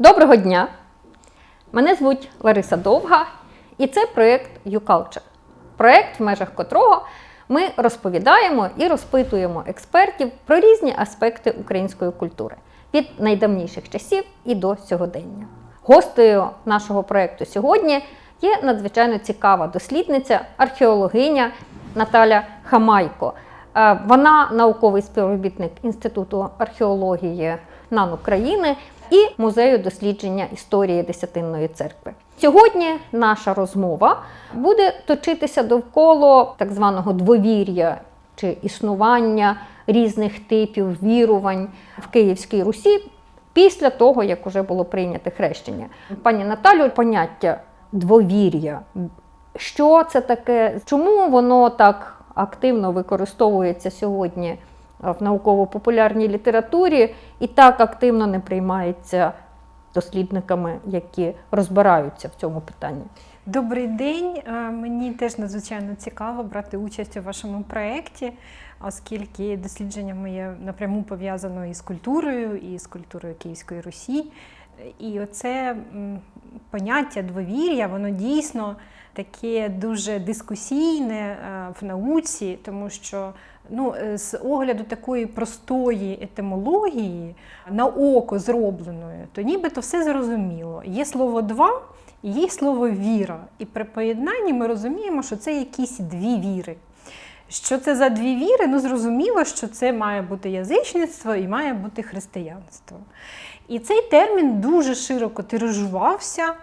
Доброго дня! Мене звуть Лариса Довга, і це проєкт YouCulture. Проєкт, в межах котрого ми розповідаємо і розпитуємо експертів про різні аспекти української культури від найдавніших часів і до сьогодення. Гостею нашого проєкту сьогодні є надзвичайно цікава дослідниця, археологиня Наталя Хамайко. Е, Вона науковий співробітник Інституту археології НАН України і музею дослідження історії Десятинної церкви. Сьогодні наша розмова буде точитися довкола так званого двовір'я чи існування різних типів вірувань в Київській Русі після того, як уже було прийнято хрещення. Пані Наталю, поняття двовір'я. Що це таке? Чому воно так активно використовується сьогодні в науково-популярній літературі і так активно не приймається дослідниками, які розбираються в цьому питанні? Добрий день. Е, Мені теж надзвичайно цікаво брати участь у вашому проєкті, оскільки дослідження моє напряму пов'язано із культурою, і з культурою Київської Русі. І оце поняття двовір'я, воно дійсно таке дуже дискусійне е, в науці, тому що ну, е, з огляду такої простої етимології, на око зробленої, то нібито все зрозуміло. Є слово два. І Є слово віра, і при поєднанні ми розуміємо, що це якісь дві віри. Що це за дві віри? Ну, зрозуміло, що це має бути язичництво і має бути християнство. І цей термін дуже широко тиражувався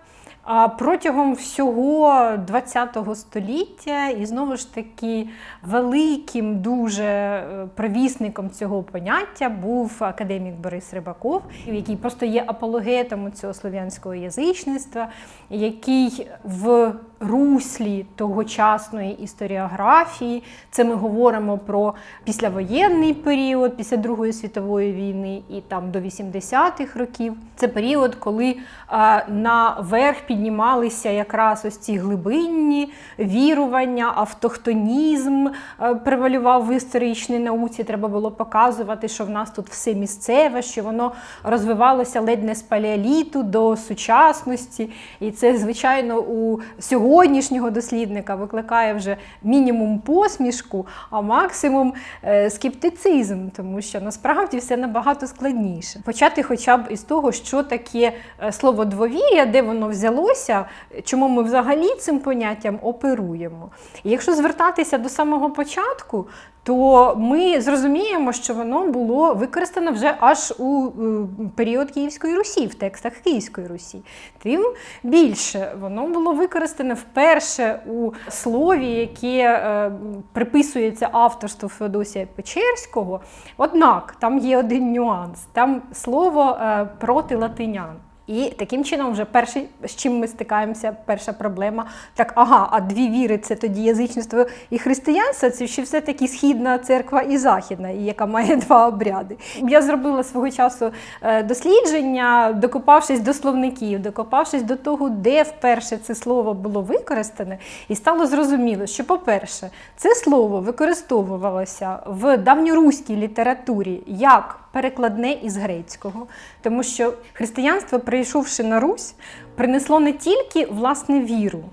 протягом всього ХХ століття, і знову ж таки великим дуже е, провісником цього поняття був академік Борис Рибаков, який просто є апологетом цього слов'янського язичництва, який в руслі тогочасної історіографії, це ми говоримо про післявоєнний період, після Другої світової війни і там до 80-х років. Це період, коли а, наверх піднімалися якраз ось ці глибинні вірування, автохтонізм а, превалював в історичній науці. Треба було показувати, що в нас тут все місцеве, що воно розвивалося ледь не з палеоліту до сучасності. І це, звичайно, у сьогоднішнього дослідника викликає вже мінімум посмішку, а максимум е, скептицизм, тому що насправді все набагато складніше. Почати хоча б із того, що таке е, слово двовір'я, де воно взялося, чому ми взагалі цим поняттям оперуємо. І якщо звертатися до самого початку, то ми зрозуміємо, що воно було використано вже аж у е, період Київської Русі, в текстах Київської Русі. Тим більше воно було використане вперше у слові, яке е, приписується авторству Феодосія Печерського. Однак там є один нюанс: там слово е, проти латинян. І таким чином, вже перший, з чим ми стикаємося, перша проблема. Так, ага, а дві віри це тоді язичництво і християнство, це ще все-таки східна церква і західна, і яка має два обряди. Я зробила свого часу е, дослідження, докопавшись до словників, докопавшись до того, де вперше це слово було використане, і стало зрозуміло, що, по-перше, це слово використовувалося в давньоруській літературі як перекладне із грецького, тому що християнство, прийшовши на Русь, принесло не тільки власне віру,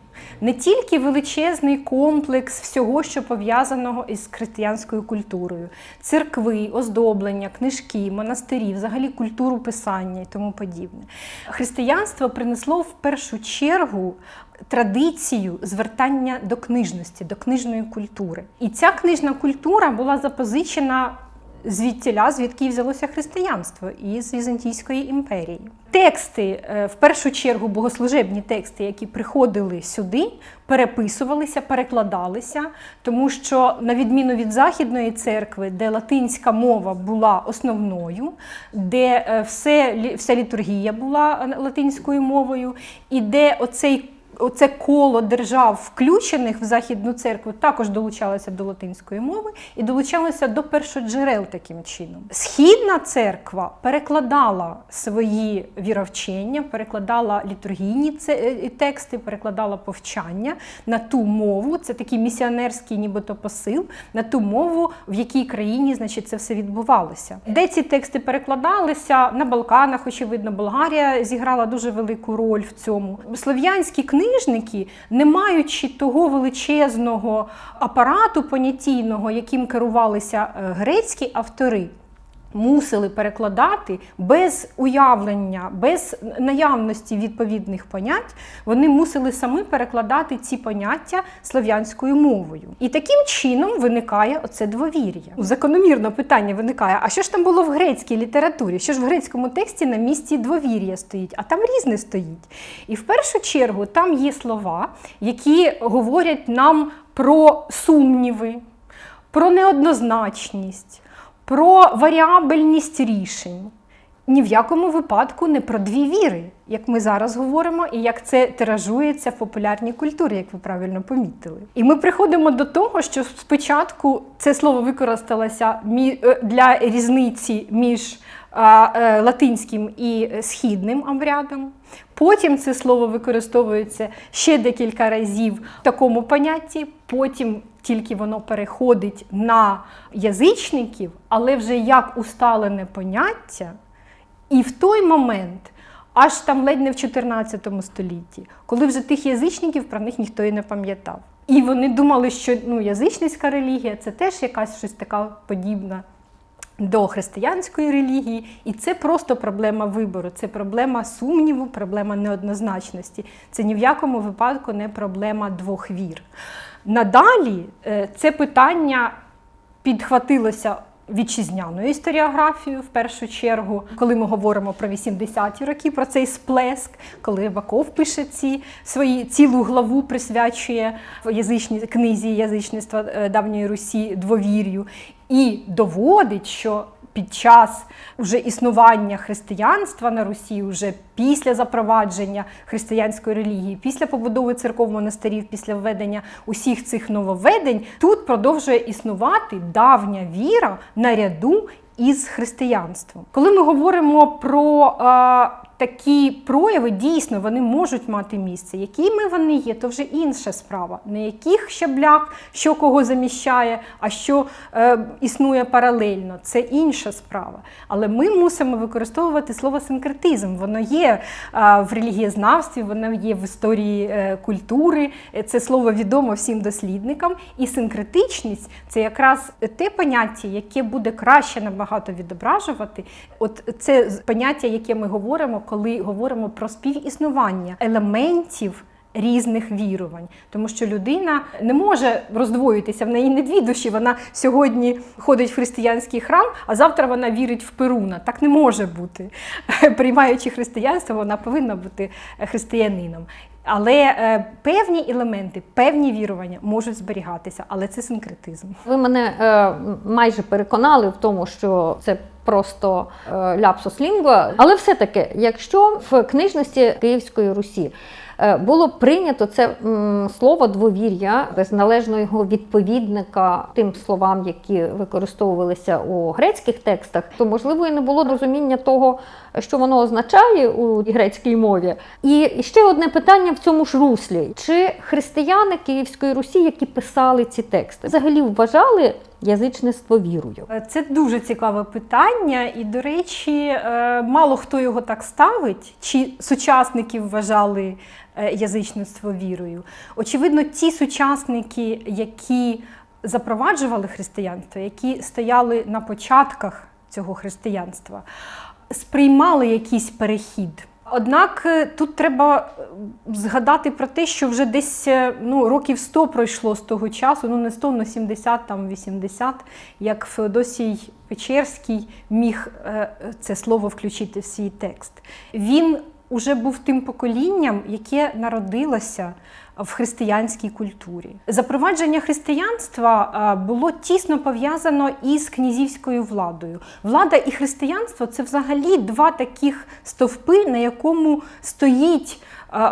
не тільки величезний комплекс всього, що пов'язаного із християнською культурою, церкви, оздоблення, книжки, монастирі, взагалі культуру писання і тому подібне. Християнство принесло в першу чергу. Традицію звертання до книжності, до книжної культури. І ця книжна культура була запозичена звідтіля, звідки взялося християнство із Візантійської імперії. Тексти, е, в першу чергу, богослужебні тексти, які приходили сюди, переписувалися, перекладалися, тому що, на відміну від Західної церкви, де латинська мова була основною, де е, все, вся літургія була латинською мовою, і де оцей оце коло держав, включених в Західну церкву, також долучалося до латинської мови і долучалося до першоджерел таким чином. Східна церква перекладала свої віровчення, перекладала літургійні е, тексти, перекладала повчання на ту мову. Це такий місіонерський, нібито посил, на ту мову, в якій країні значить, це все відбувалося. Де ці тексти перекладалися на Балканах, очевидно, Болгарія зіграла дуже велику роль в цьому. Слов'янські книжники, не маючи того величезного апарату понятійного, яким керувалися е, грецькі автори. Мусили перекладати без уявлення, без наявності відповідних понять. Вони мусили самі перекладати ці поняття слов'янською мовою. І таким чином виникає оце двовір'я. Закономірно питання виникає: а що ж там було в грецькій літературі? Що ж в грецькому тексті на місці двовір'я стоїть, а там різне стоїть. І в першу чергу там є слова, які говорять нам про сумніви, про неоднозначність про варіабельність рішень. Ні в якому випадку не про дві віри, як ми зараз говоримо, і як це тиражується в популярній культурі, як ви правильно помітили. І ми приходимо до того, що спочатку це слово використалося е, для різниці між е, латинським і східним обрядом. Потім це слово використовується ще декілька разів в такому понятті. Потім тільки воно переходить на язичників, але вже як усталене поняття. І в той момент, аж там ледь не в 14 столітті, коли вже тих язичників про них ніхто і не пам'ятав. І вони думали, що ну, язичницька релігія це теж якась щось така подібна до християнської релігії, і це просто проблема вибору, це проблема сумніву, проблема неоднозначності. Це ні в якому випадку не проблема двох вір. Надалі е, це питання підхватилося вітчизняною історіографією в першу чергу, коли ми говоримо про 80-ті роки, про цей сплеск, коли Баков пише ці свої цілу главу, присвячує в язичній книзі язичництва е, давньої Русі двовір'ю, і доводить, що під час вже існування християнства на Русі, вже після запровадження християнської релігії, після побудови церков монастирів, після введення усіх цих нововведень, тут продовжує існувати давня віра наряду із християнством. Коли ми говоримо про е, такі прояви, дійсно вони можуть мати місце. Якими вони є, то вже інша справа. На яких щаблях що кого заміщає, а що е, існує паралельно, це інша справа. Але ми мусимо використовувати слово синкретизм. Воно є е, в релігієзнавстві, воно є в історії е, культури. Це слово відомо всім дослідникам. І синкретичність це якраз те поняття, яке буде краще набагато відображувати. От це поняття, яке ми говоримо, коли говоримо про співіснування елементів. Різних вірувань, тому що людина не може роздвоїтися в неї не дві душі. Вона сьогодні ходить в християнський храм, а завтра вона вірить в Перуна. Так не може бути. Приймаючи християнство, вона повинна бути християнином. Але е, певні елементи, певні вірування можуть зберігатися, але це синкретизм. Ви мене е, майже переконали в тому, що це просто е, ляпсус лінгва. Але все-таки, якщо в книжності Київської Русі е, було прийнято це слово двовір'я без належного відповідника тим словам, які використовувалися у грецьких текстах, то можливо і не було розуміння того, що воно означає у грецькій мові. І ще одне питання в цьому ж руслі: чи християни Київської Русі, які писали ці тексти, взагалі вважали язичництво вірою? Е, Це дуже цікаве питання, і, до речі, е, мало хто його так ставить, чи сучасники вважали е, язичництво вірою. Очевидно, ті сучасники, які запроваджували християнство, які стояли на початках цього християнства, сприймали якийсь перехід. Однак е, тут треба е, згадати про те, що вже десь е, ну, років 100 пройшло з того часу, ну не 100, але 70, там 80, як Феодосій Печерський міг це слово включити в свій текст. Він уже був тим поколінням, яке народилося в християнській культурі. Запровадження християнства було тісно пов'язано із князівською владою. Влада і християнство це взагалі два таких стовпи, на якому стоїть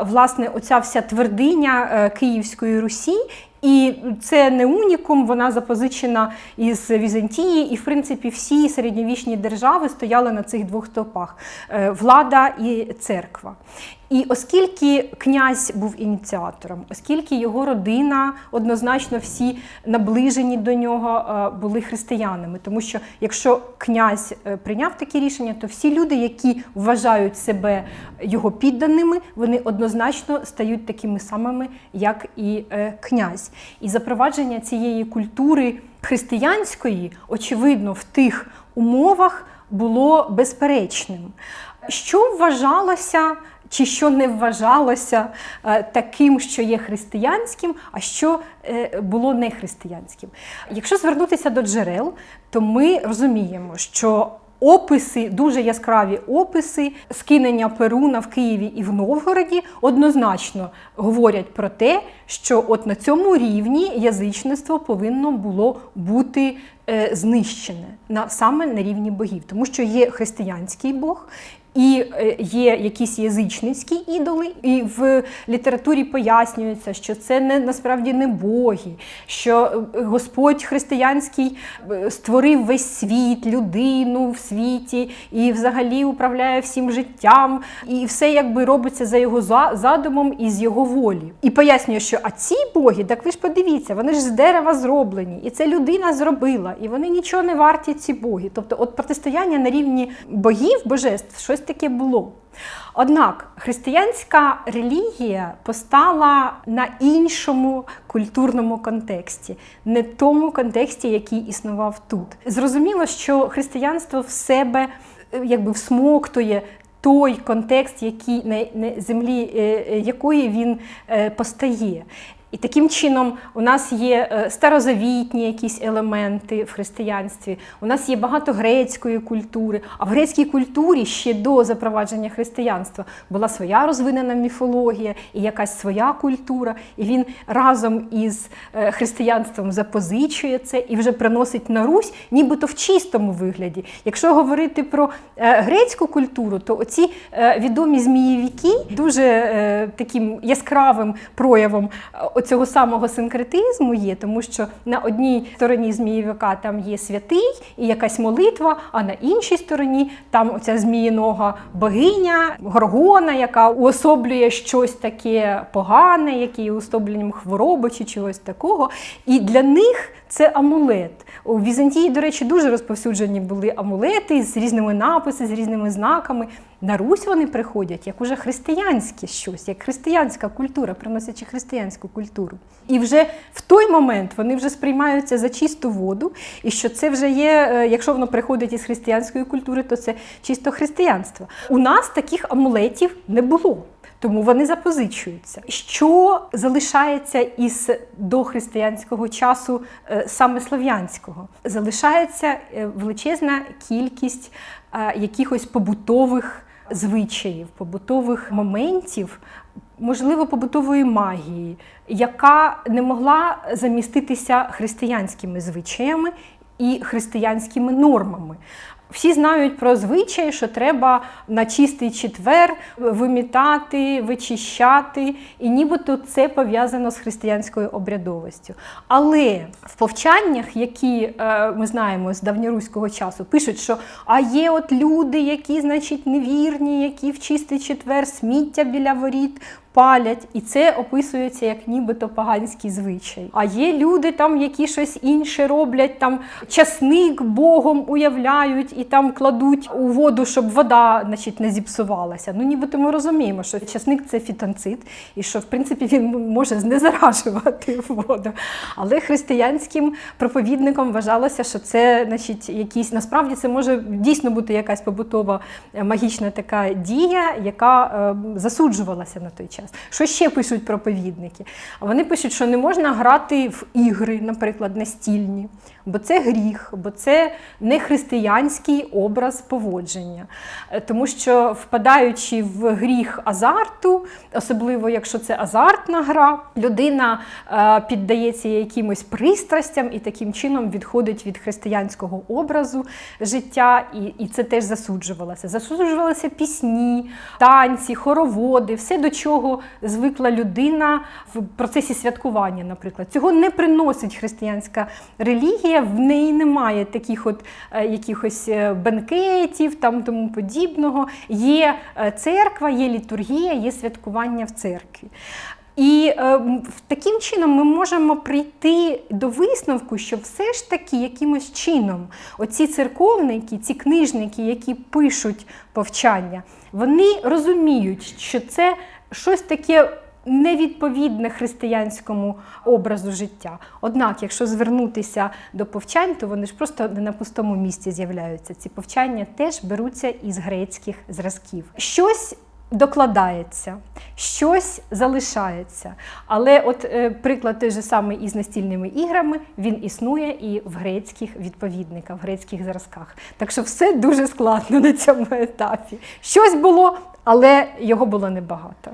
власне оця вся твердиня е, Київської Русі. І це не унікум, вона запозичена із Візантії, і в принципі всі середньовічні держави стояли на цих двох стовпах е, влада і церква. І оскільки князь був ініціатором, оскільки його родина однозначно всі наближені до нього е, були християнами, тому що якщо князь е, прийняв такі рішення, то всі люди, які вважають себе його підданими, вони однозначно стають такими самими, як і е, князь. І запровадження цієї культури християнської, очевидно, в тих умовах було безперечним. Що вважалося чи що не вважалося е, таким, що є християнським, а що е, було не християнським? Якщо звернутися до джерел, то ми розуміємо, що Описи, дуже яскраві описи скинення Перуна в Києві і в Новгороді однозначно говорять про те, що от на цьому рівні язичництво повинно було бути е, знищене на саме на рівні богів, тому що є християнський Бог. І е, є якісь язичницькі ідоли, і в літературі пояснюється, що це не насправді не боги, що е, Господь християнський е, створив весь світ, людину в світі і взагалі управляє всім життям, і все якби робиться за його задумом і з його волі. І пояснює, що а ці боги, так ви ж подивіться, вони ж з дерева зроблені, і це людина зробила, і вони нічого не варті, ці боги. Тобто, от протистояння на рівні богів, божеств, щось таке було. Однак християнська релігія постала на іншому культурному контексті, не тому контексті, який існував тут. Зрозуміло, що християнство в себе е, якби всмоктує той контекст, який на землі е, е, якої він постає. І таким чином у нас є е, старозавітні якісь елементи в християнстві, у нас є багато грецької культури, а в грецькій культурі ще до запровадження християнства була своя розвинена міфологія і якась своя культура. І він разом із е, християнством запозичує це і вже приносить на Русь, нібито в чистому вигляді. Якщо говорити про е, грецьку культуру, то оці відомі змієвіки дуже таким яскравим проявом оцього самого синкретизму є, тому що на одній стороні змієвика там є святий і якась молитва, а на іншій стороні там оця змієнога богиня, горгона, яка уособлює щось таке погане, яке є уособленням хвороби чи чогось такого. І для них це амулет. У Візантії, до речі, дуже розповсюджені були амулети з різними написами, з різними знаками. На Русь вони приходять як уже християнське щось, як християнська культура, приносячи християнську культуру. І вже в той момент вони вже сприймаються за чисту воду, і що це вже є, е, якщо воно приходить із християнської культури, то це чисто християнство. У нас таких амулетів не було. Тому вони запозичуються. Що залишається із дохристиянського часу е, саме слов'янського? Залишається е, величезна кількість е, якихось побутових звичаїв, побутових моментів, можливо, побутової магії, яка не могла заміститися християнськими звичаями і християнськими нормами. Всі знають про звичай, що треба на чистий четвер вимітати, вичищати, і нібито це пов'язано з християнською обрядовістю. Але в повчаннях, які е, ми знаємо з давньоруського часу, пишуть, що а є от люди, які, значить, невірні, які в чистий четвер сміття біля воріт палять, і це описується як нібито поганський звичай. А є люди, там, які щось інше роблять, там часник Богом уявляють і там кладуть у воду, щоб вода значить, не зіпсувалася. Ну, нібито ми розуміємо, що часник це фітонцит, і що в принципі він може знезаражувати воду. Але християнським проповідникам вважалося, що це значить, якісь насправді це може дійсно бути якась побутова е, магічна така дія, яка е, засуджувалася на той час. Що ще пишуть проповідники? Вони пишуть, що не можна грати в ігри, наприклад, настільні. Бо це гріх, бо це не християнський образ поводження. Е, Тому що впадаючи в гріх азарту, особливо якщо це азартна гра, людина е, піддається якимось пристрастям і таким чином відходить від християнського образу життя, і, і це теж засуджувалося. Засуджувалися пісні, танці, хороводи, все до чого звикла людина в процесі святкування, наприклад. Цього не приносить християнська релігія, в неї немає таких от е, якихось е, бенкетів, там тому подібного. Є е, церква, є літургія, є святкування в церкві. І е, таким чином ми можемо прийти до висновку, що все ж таки якимось чином оці церковники, ці книжники, які пишуть повчання, вони розуміють, що це щось таке невідповідне християнському образу життя. Однак, якщо звернутися до повчань, то вони ж просто не на пустому місці з'являються. Ці повчання теж беруться із грецьких зразків. Щось докладається, щось залишається. Але от е, приклад той же самий із настільними іграми, він існує і в грецьких відповідниках, в грецьких зразках. Так що все дуже складно на цьому етапі. Щось було, але його було небагато.